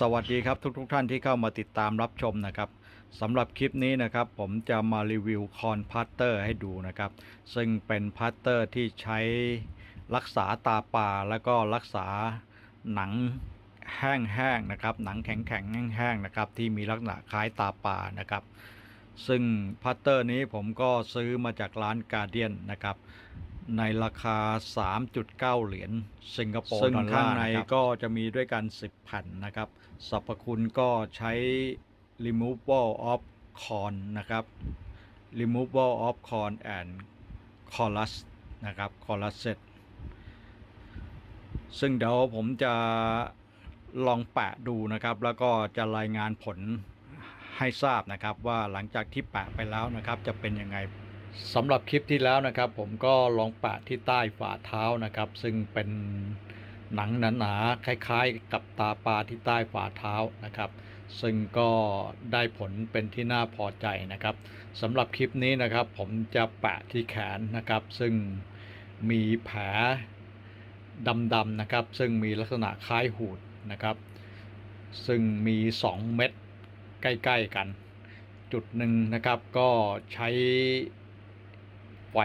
สวัสดีครับทุกๆทท่านที่เข้ามาติดตามรับชมนะครับสำหรับคลิปนี้นะครับผมจะมารีวิวคอนพัตเตอร์ให้ดูนะครับ ซึ่งเป็นพัตเตอร์ที่ใช้รักษาตาปลาแล้วก็รักษาหนังแห้งๆนะครับ หนังแข็งๆแห้งๆนะครับที่มีลักษณะคล้ายตาปลานะครับ ซึ่งพัตเตอร์นี้ผมก็ซื้อมาจากร้านกาเดียนนะครับ ในราคา 3.9 เหรียญสิงคโปร์ซึ่งดอลลาร์ข้างในนะครับก็จะมีด้วยกัน 10 แผ่นนะครับสรรพคุณก็ใช้ removal of corn นะครับ removal of corn and chorus นะครับ chorus set ซึ่งเดี๋ยวผมจะลองแปะดูนะครับ แล้วก็จะรายงานผลให้ทราบนะครับ ว่าหลังจากที่แปะไปแล้วนะครับ จะเป็นยังไง สำหรับคลิปที่แล้วนะครับ ผมก็ลองแปะที่ใต้ฝ่าเท้านะครับ ซึ่งเป็นหนังหนาๆคล้ายๆ กับตาปลาที่ใต้ฝ่าเท้านะครับ ซึ่งก็ได้ผลเป็นที่น่าพอใจนะครับสำหรับคลิปนี้นะครับ ผมจะแปะที่แขนนะครับ ซึ่งมีแผลดำๆนะครับ ซึ่งมีลักษณะคล้ายหูดนะครับ ซึ่งมี 2 เม็ดใกล้ ๆ กัน จุดหนึ่งนะครับก็ใช้ ไฟ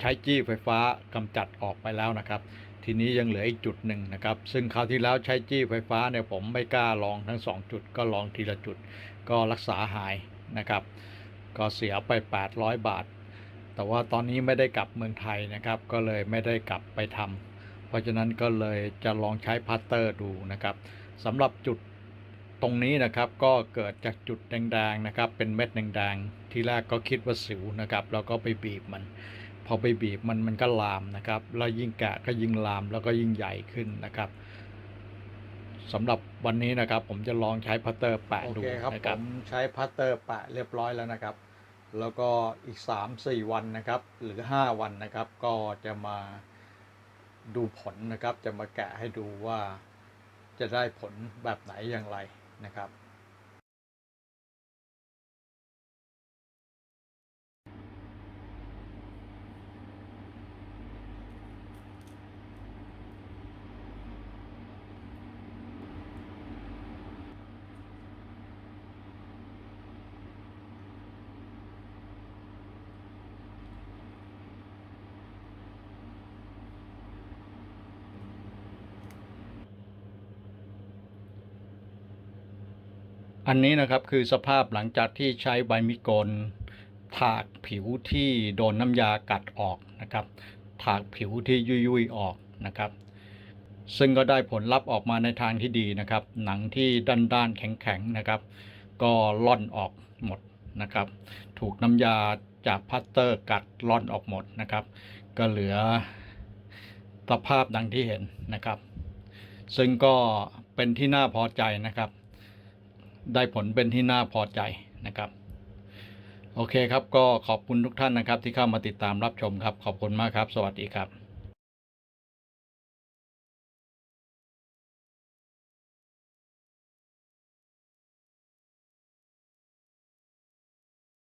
ใช้จี้ไฟฟ้ากำจัดออกไปแล้วนะครับ ทีนี้ยังเหลืออีกจุดหนึ่งนะครับ ซึ่งคราวที่แล้วใช้จี้ไฟฟ้าเนี่ยผมไม่กล้าลองทั้ง 2 จุด ก็ลองทีละจุด ก็รักษาหายนะครับ ก็เสียไป 800 บาท แต่ว่าตอนนี้ไม่ได้กลับเมืองไทยนะครับ ก็เลยไม่ได้กลับไปทำเพราะฉะนั้นก็เลยจะลองใช้พัตเตอร์ดูนะครับสำหรับจุด ตรงนี้นะครับก็เกิดจากจุดแดงๆนะครับ เป็นเม็ดแดงๆที่แรกก็คิดว่าสิวนะครับแล้วก็ไปบีบมัน พอไปบีบมันมันก็ลามนะครับแล้วยิ่งแกะก็ยิ่งลามแล้วก็ยิ่งใหญ่ขึ้นนะครับสำหรับวันนี้นะครับ ผมจะลองใช้พัตเตอร์แปะดูโอเคครับนะครับผมใช้พัตเตอร์แปะเรียบร้อยแล้วนะครับ แล้วก็อีก 3-4 วันนะครับ หรือ 5 วันนะครับ ก็จะมาดูผลนะครับ จะมาแกะให้ดูว่าจะได้ผลแบบไหนอย่างไร นะครับ อันนี้นะครับคือสภาพหลังจากที่ใช้ใบมิโกนถากผิวที่โดนน้ำยากัดออกนะครับ ถากผิวที่ยุ่ยๆออกนะครับ ซึ่งก็ได้ผลลัพธ์ออกมาในทางที่ดีนะครับ หนังที่ด้านๆแข็งๆนะครับ ก็ล่อนออกหมดนะครับ ถูกน้ำยาจากพัตเตอร์กัดล่อนออกหมดนะครับ ก็เหลือสภาพดังที่เห็นนะครับ ซึ่งก็เป็นที่น่าพอใจนะครับ ได้ผลเป็นที่น่าพอใจนะครับ โอเคครับก็ขอบคุณทุกท่านนะครับ ที่เข้ามาติดตามรับชมครับ ขอบคุณมากครับ สวัสดีครับ